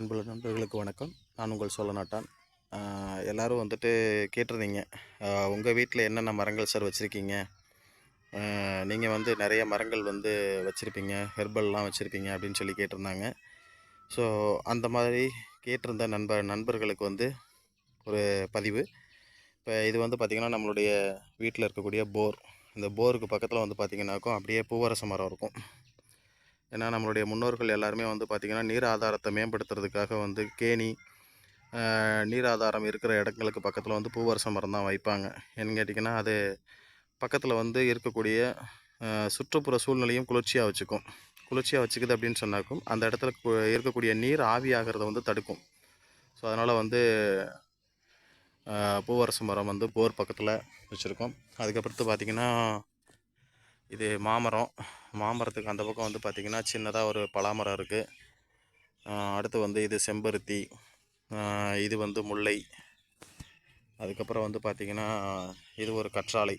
அன்புள்ள நண்பர்களுக்கு வணக்கம். நான் உங்கள் சொல்ல நாட்டான் எல்லோரும் வந்துட்டு கேட்டிருந்தீங்க. உங்கள் வீட்டில் என்னென்ன மரங்கள் சார் வச்சுருக்கீங்க? நீங்கள் வந்து நிறைய மரங்கள் வந்து வச்சுருப்பீங்க. ஹெர்பல்லாம் வச்சுருப்பீங்க அப்படின்னு சொல்லி கேட்டிருந்தாங்க. ஸோ அந்த மாதிரி கேட்டிருந்த நண்ப நண்பர்களுக்கு வந்து ஒரு பதிவு. இப்போ இது வந்து பார்த்திங்கன்னா நம்மளுடைய வீட்டில் இருக்கக்கூடிய போர். இந்த போருக்கு பக்கத்தில் வந்து பார்த்திங்கனாக்கும் அப்படியே பூவரச மரம் இருக்கும். ஏன்னா நம்மளுடைய முன்னோர்கள் எல்லாருமே வந்து பார்த்திங்கன்னா நீர் ஆதாரத்தை மேம்படுத்துறதுக்காக வந்து கேணி நீர் ஆதாரம் இருக்கிற இடங்களுக்கு பக்கத்தில் வந்து பூவரச மரம் தான் வைப்பாங்க. ஏன்னு கேட்டிங்கன்னா அது பக்கத்தில் வந்து இருக்கக்கூடிய சுற்றுப்புற சூழ்நிலையும் குளிர்ச்சியாக வச்சுக்கும். குளிர்ச்சியாக வச்சுக்குது அப்படின்னு சொன்னாக்கும் அந்த இடத்துல இருக்கக்கூடிய நீர் ஆவியாகிறத வந்து தடுக்கும். ஸோ அதனால் வந்து பூவரச மரம் வந்து போர் பக்கத்தில் வச்சுருக்கோம். அதுக்கப்புறத்து பார்த்திங்கன்னா இது மாமரம். மாமரத்துக்கு அந்த பக்கம் வந்து பார்த்திங்கன்னா சின்னதாக ஒரு பலாமரம் இருக்குது அடுத்து வந்து இது செம்பருத்தி இது வந்து முல்லை. அதுக்கப்புறம் வந்து பார்த்திங்கன்னா இது ஒரு கற்றாழை.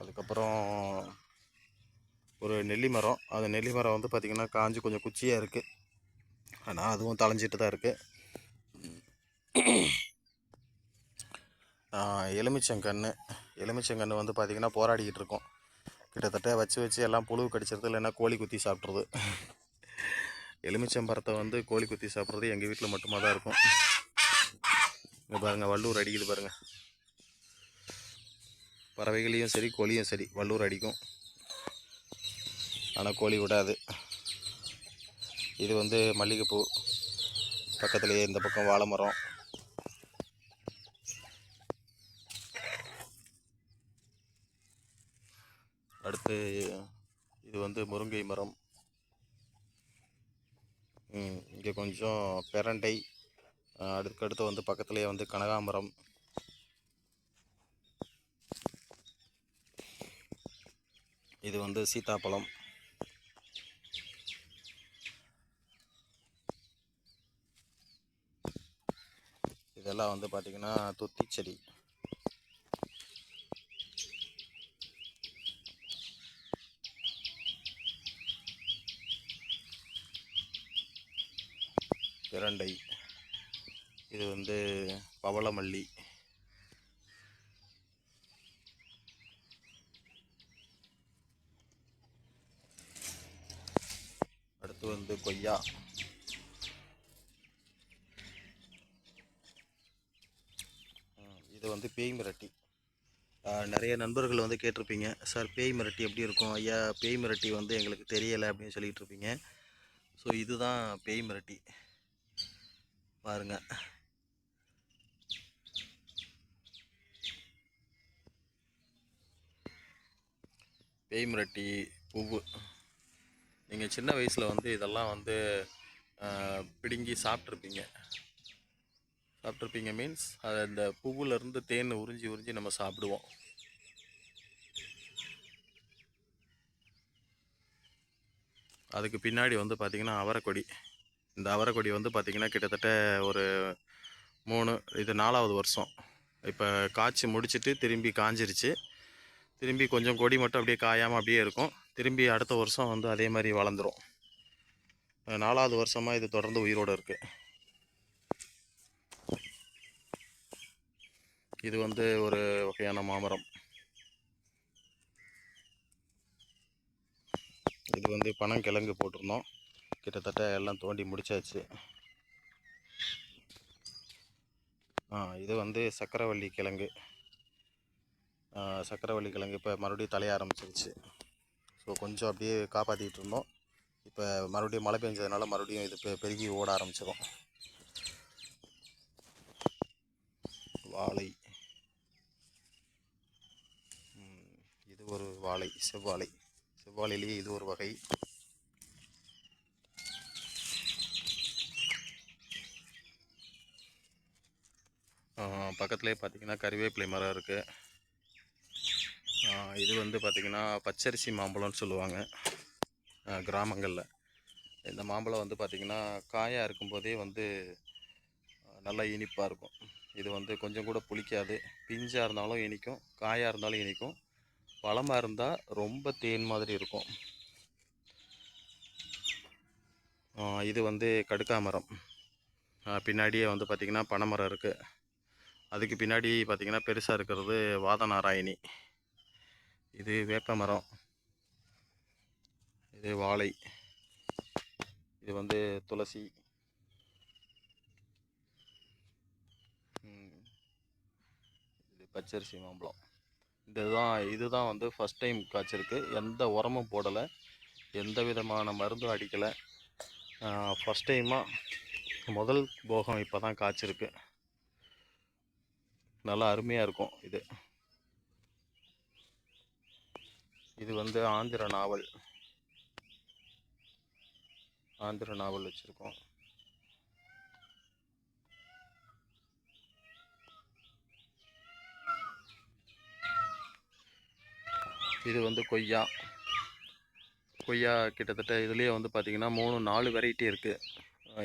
அதுக்கப்புறம் ஒரு நெல்லி மரம் அந்த நெல்லி மரம் வந்து பார்த்திங்கன்னா காஞ்சு கொஞ்சம் குச்சியாக இருக்குது ஆனால் அதுவும் தளைஞ்சிட்டு தான் இருக்குது எலுமிச்சங்கன்று எலுமிச்சங்கன்று வந்து பார்த்திங்கன்னா போராடிக்கிட்டு இருக்கோம். கிட்டத்தட்ட வச்சு வச்சு எல்லாம் புழு கடிச்சிருது இல்லைன்னா கோழி குத்தி சாப்பிட்றது. எலுமிச்சம்பரத்தை வந்து கோழி குத்தி சாப்பிட்றது எங்கள் வீட்டில் மட்டுமா தான் இருக்கும். இங்கே பாருங்கள் வள்ளூர் அடிக்குது பாருங்கள் பறவைகளையும் சரி கோழியும் சரி வள்ளூர் அடிக்கும். ஆனால் கோழி விடாது. இது வந்து மல்லிகைப்பூ பக்கத்துலேயே இந்த பக்கம் வாழை மரம். அடுத்து இது வந்து முருங்கை மரம். இங்கே கொஞ்சம் பெரண்டை அதுக்கடுத்து வந்து பக்கத்துலேயே வந்து கனகாமரம் இது வந்து சீத்தாப்பழம். இதெல்லாம் வந்து பார்த்திங்கன்னா துத்திச்செடி. பிரண்டை இது வந்து பவளமல்லி. அடுத்து வந்து கொய்யா. இது வந்து பேய் மிரட்டி. நிறைய நண்பர்கள் வந்து கேட்டிருப்பீங்க சார் பேய் மிரட்டி எப்படி இருக்கும்? ஐயா பேய் மிரட்டி வந்து எங்களுக்கு தெரியலை அப்படின்னு சொல்லிகிட்டு இருப்பீங்க. ஸோ இதுதான் பேய் மிரட்டி. பாருங்க. பேய்மிரட்டி பூவு. நீங்கள் சின்ன வயசில் வந்து இதெல்லாம் வந்து பிடுங்கி சாப்பிட்ருப்பீங்க சாப்பிட்ருப்பீங்க மீன்ஸ் அது அந்த பூவுலேருந்து தேன் உறிஞ்சி உறிஞ்சி நம்ம சாப்பிடுவோம் அதுக்கு பின்னாடி வந்து பார்த்திங்கன்னா அவரைக்கொடி. இந்த அவரைக்கொடி வந்து பார்த்திங்கன்னா கிட்டத்தட்ட ஒரு மூணு இது நாலாவது வருஷம். இப்போ காய்ச்சி முடிச்சிட்டு திரும்பி காஞ்சிருச்சு. திரும்பி கொஞ்சம் கொடி மட்டும் அப்படியே காயாமல் அப்படியே இருக்கும். திரும்பி அடுத்த வருஷம் வந்து அதே மாதிரி வளர்ந்துரும். நாலாவது வருஷமாக இது தொடர்ந்து உயிரோடு இருக்குது இது வந்து ஒரு வகையான மாமரம். இது வந்து பனங்கிழங்கு போட்டிருந்தோம். கிட்டத்தட்ட எல்லாம் தோண்டி முடிச்சாச்சு. இது வந்து சக்கரவள்ளி கிழங்கு. சக்கரவள்ளி கிழங்கு இப்போ மறுபடியும் தலைய ஆரம்பிச்சிருச்சு. ஸோ கொஞ்சம் அப்படியே காப்பாற்றிக்கிட்டு இருந்தோம். இப்போ மறுபடியும் மழை பெஞ்சதுனால மறுபடியும் இது பெ- பெருகி ஓட ஆரம்பிச்சிடும் வாழை. இது ஒரு வாழை செவ்வாழை. செவ்வாழையிலேயே இது ஒரு வகை. பக்கத்துலேயே பார்த்தீங்கன்னா கருவேப்பிலை மரம் இருக்குது இது வந்து பார்த்திங்கன்னா பச்சரிசி மாம்பழம்னு சொல்லுவாங்க. கிராமங்களில். இந்த மாம்பழம் வந்து பார்த்திங்கன்னா காயாக இருக்கும்போதே வந்து நல்லா இனிப்பாக இருக்கும். இது வந்து கொஞ்சம் கூட புளிக்காது. பிஞ்சாக இருந்தாலும் இனிக்கும் காயாக இருந்தாலும் இனிக்கும். பழமாக இருந்தால் ரொம்ப தேன் மாதிரி இருக்கும். இது வந்து கடுக்கா மரம் பின்னாடியே வந்து பார்த்திங்கன்னா பனைமரம் இருக்குது அதுக்கு பின்னாடி பார்த்திங்கன்னா பெருசாக இருக்கிறது வாதநாராயணி. இது வேப்ப மரம் இது வாழை. இது வந்து துளசி. இது பச்சரிசி மாம்பழம். இதுதான் இதுதான் வந்து ஃபஸ்ட் டைம் காய்ச்சிருக்கு. எந்த உரமும் போடலை. எந்த விதமான மருந்தும் அடிக்கலை. ஃபஸ்ட் டைமாக முதல் போகம் இப்போ தான் காய்ச்சிருக்கு. நல்லா அருமையாக இருக்கும் இது. இது வந்து ஆந்திர நாவல். ஆந்திர நாவல் வச்சுருக்கோம். இது வந்து கொய்யா. கொய்யா கிட்டத்தட்ட இதுலேயே வந்து பார்த்திங்கன்னா மூணு நாலு வெரைட்டி இருக்குது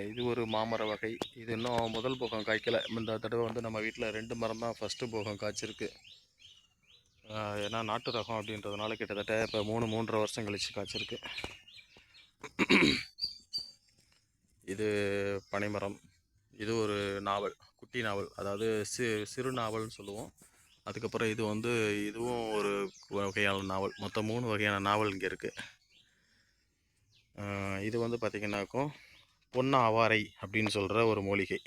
இது ஒரு மாமர வகை. இது இன்னும் முதல் போகம் காய்க்கலை. இந்த தடவை வந்து நம்ம வீட்டில் ரெண்டு மரம் தான் ஃபஸ்ட்டு போகம் காய்ச்சிருக்கு. ஏன்னா நாட்டு ரகம் அப்படின்றதுனால கிட்டத்தட்ட இப்போ மூணு மூன்றரை வருஷம் கழிச்சு காய்ச்சிருக்கு. இது பனைமரம். இது ஒரு நாவல் குட்டி நாவல். அதாவது சி சிறு நாவல்னு சொல்லுவோம். அதுக்கப்புறம் இது வந்து இதுவும் ஒரு வகையான நாவல். மொத்தம் மூணு வகையான நாவல் இங்கே இருக்குது இது வந்து பார்த்திங்கனாக்கும் பொன்னாவாரை அப்படின்னு சொல்கிற ஒரு மூலிகை.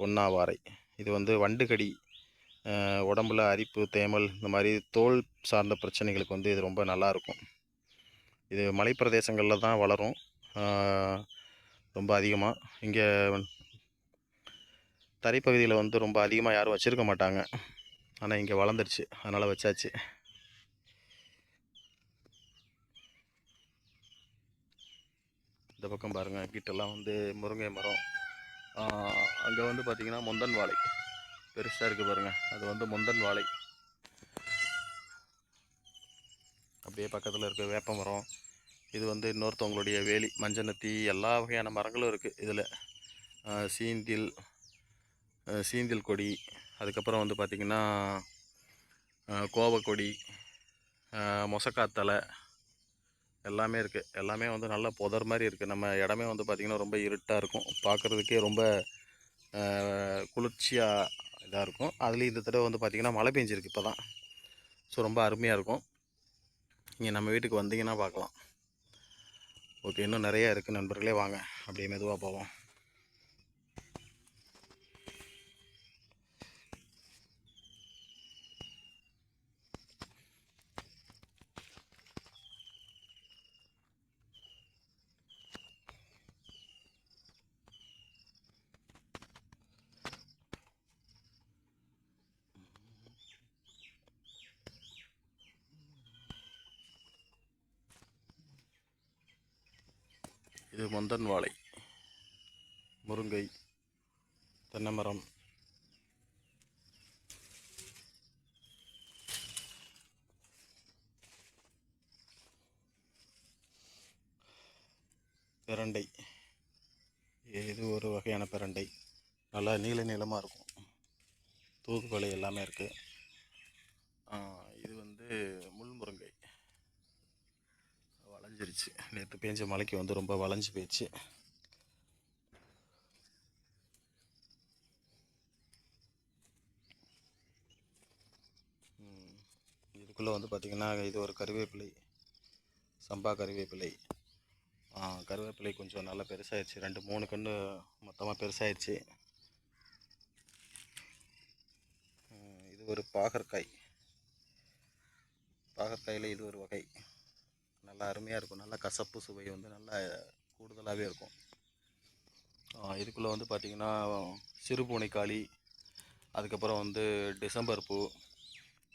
பொன்னாவாரை. இது வந்து வண்டுகடி உடம்புல அரிப்பு தேமல் இந்த மாதிரி தோல் சார்ந்த பிரச்சனைகளுக்கு வந்து இது ரொம்ப நல்லா இருக்கும். இது மலைப்பிரதேசங்களில் தான் வளரும். ரொம்ப அதிகமாக இங்கே தரைப்பகுதியில் வந்து ரொம்ப அதிகமாக யாரும் வச்சுருக்க மாட்டாங்க. ஆனால் இங்கே வளர்ந்துருச்சு. அதனால் வச்சாச்சு. இந்த பக்கம் பாருங்கள் கிட்டெல்லாம் வந்து முருங்கை மரம். அங்கே வந்து பார்த்திங்கன்னா முந்தன் வாழை. பெருசாக இருக்குது பாருங்கள் அது வந்து முந்தன் வாழை. அப்படியே பக்கத்தில் இருக்க வேப்ப மரம். இது வந்து இன்னொருத்தவங்களுடைய வேலி மஞ்சனத்தி எல்லா வகையான மரங்களும் இருக்குது இதில். சீந்தில் சீந்தில் கொடி அதுக்கப்புறம் வந்து பார்த்திங்கன்னா கோவக்கொடி மொசக்காத்தலை எல்லாமே இருக்குது எல்லாமே வந்து நல்ல புதர் மாதிரி இருக்குது நம்ம இடமே வந்து பார்த்திங்கன்னா ரொம்ப இருட்டாக இருக்கும். பார்க்குறதுக்கே ரொம்ப குளிர்ச்சியாக இதாக இருக்கும். அதுலேயும் இந்த தடவை வந்து பார்த்திங்கன்னா மழை பெஞ்சிருக்கு இப்போ தான் ஸோ ரொம்ப அருமையாக இருக்கும். நீங்கள் நம்ம வீட்டுக்கு வந்தீங்கன்னா பார்க்கலாம் ஓகே இன்னும் நிறையா இருக்குது நண்பர்களே. வாங்க. அப்படியே மெதுவாக போவோம். இது முந்தன் வாழை முருங்கை தென்னைமரம். பிரண்டை. இது ஒரு வகையான பிரண்டை. நல்லா நீள நீளமாக இருக்கும். தூதுவளை எல்லாமே இருக்குது இது வந்து முள் முருங்கை. வளைஞ்சிருச்சு. நேற்று பேஞ்ச மழைக்கு வந்து ரொம்ப வளைஞ்சு போயிடுச்சு. இதுக்குள்ளே வந்து பார்த்திங்கன்னா இது ஒரு கருவேப்பிலை சம்பா கருவேப்பிலை. கருவேப்பிலை கொஞ்சம் நல்லா பெருசாகிடுச்சு ரெண்டு மூணு கன்று மொத்தமாக பெருசாகிடுச்சு இது ஒரு பாகற்காய். பாகற்காயில் இது ஒரு வகை. நல்லா அருமையாக இருக்கும். நல்லா கசப்பு சுவை வந்து நல்லா கூடுதலாகவே இருக்கும். இதுக்குள்ளே வந்து பார்த்திங்கன்னா சிறுபூனைக்காளி அதுக்கப்புறம் வந்து டிசம்பர் பூ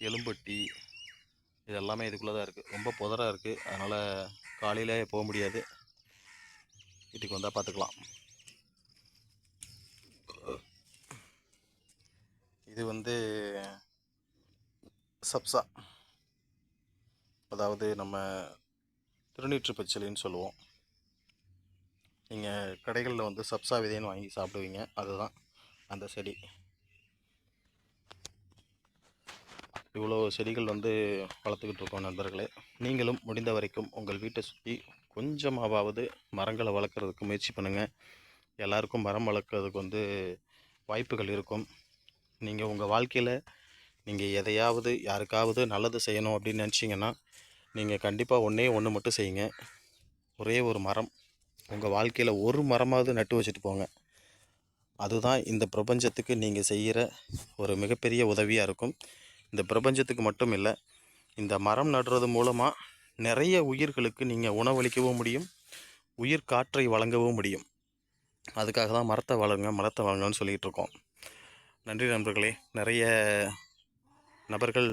எலும்பட்டி இது எல்லாமே இதுக்குள்ளே தான் இருக்குது ரொம்ப புதராக இருக்குது அதனால் காலையிலே போக முடியாது. வீட்டுக்கு வந்தால் பார்த்துக்கலாம் இது வந்து சப்சா. அதாவது நம்ம திருநீற்று பச்சிலின்னு சொல்லுவோம். நீங்கள் கடைகளில் வந்து சப்சா விதைன்னு வாங்கி சாப்பிடுவீங்க. அதுதான் அந்த செடி. இவ்வளோ செடிகள் வந்து வளர்த்துக்கிட்டு இருக்கோம் நண்பர்களே. நீங்களும் முடிந்த வரைக்கும் உங்கள் வீட்டை சுற்றி கொஞ்சமாவது மரங்களை வளர்க்குறதுக்கு முயற்சி பண்ணுங்கள் எல்லாருக்கும் மரம் வளர்க்குறதுக்கு வந்து வாய்ப்புகள் இருக்கும். நீங்கள் உங்கள் வாழ்க்கையில் நீங்கள் எதையாவது யாருக்காவது நல்லது செய்யணும் அப்படின்னு நினச்சிங்கன்னா நீங்கள் கண்டிப்பாக ஒன்றே ஒன்று மட்டும் செய்யுங்க. ஒரே ஒரு மரம். உங்கள் வாழ்க்கையில் ஒரு மரமாவது நட்டு வச்சுட்டு போங்க. அதுதான் இந்த பிரபஞ்சத்துக்கு நீங்கள் செய்கிற ஒரு மிகப்பெரிய உதவியாக இருக்கும். இந்த பிரபஞ்சத்துக்கு மட்டும் இல்லை இந்த மரம் நடுறது மூலமாக நிறைய உயிர்களுக்கு நீங்கள் உணவளிக்கவும் முடியும். உயிர் காற்றை வழங்கவும் முடியும். அதுக்காக தான் மரத்தை வளருங்க மரத்தை வளருங்கன்னு சொல்லிகிட்டு இருக்கோம். நன்றி நண்பர்களே. நிறைய நபர்கள்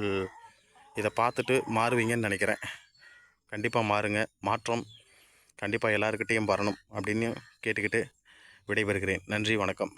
இதை பார்த்துட்டு மாறுவீங்கன்னு நினைக்கிறேன். கண்டிப்பாக மாறுங்க. மாற்றம் கண்டிப்பாக எல்லாருக்கிட்டேயும் வரணும் அப்படின்னு கேட்டுக்கிட்டு விடைபெறுகிறேன். நன்றி வணக்கம்.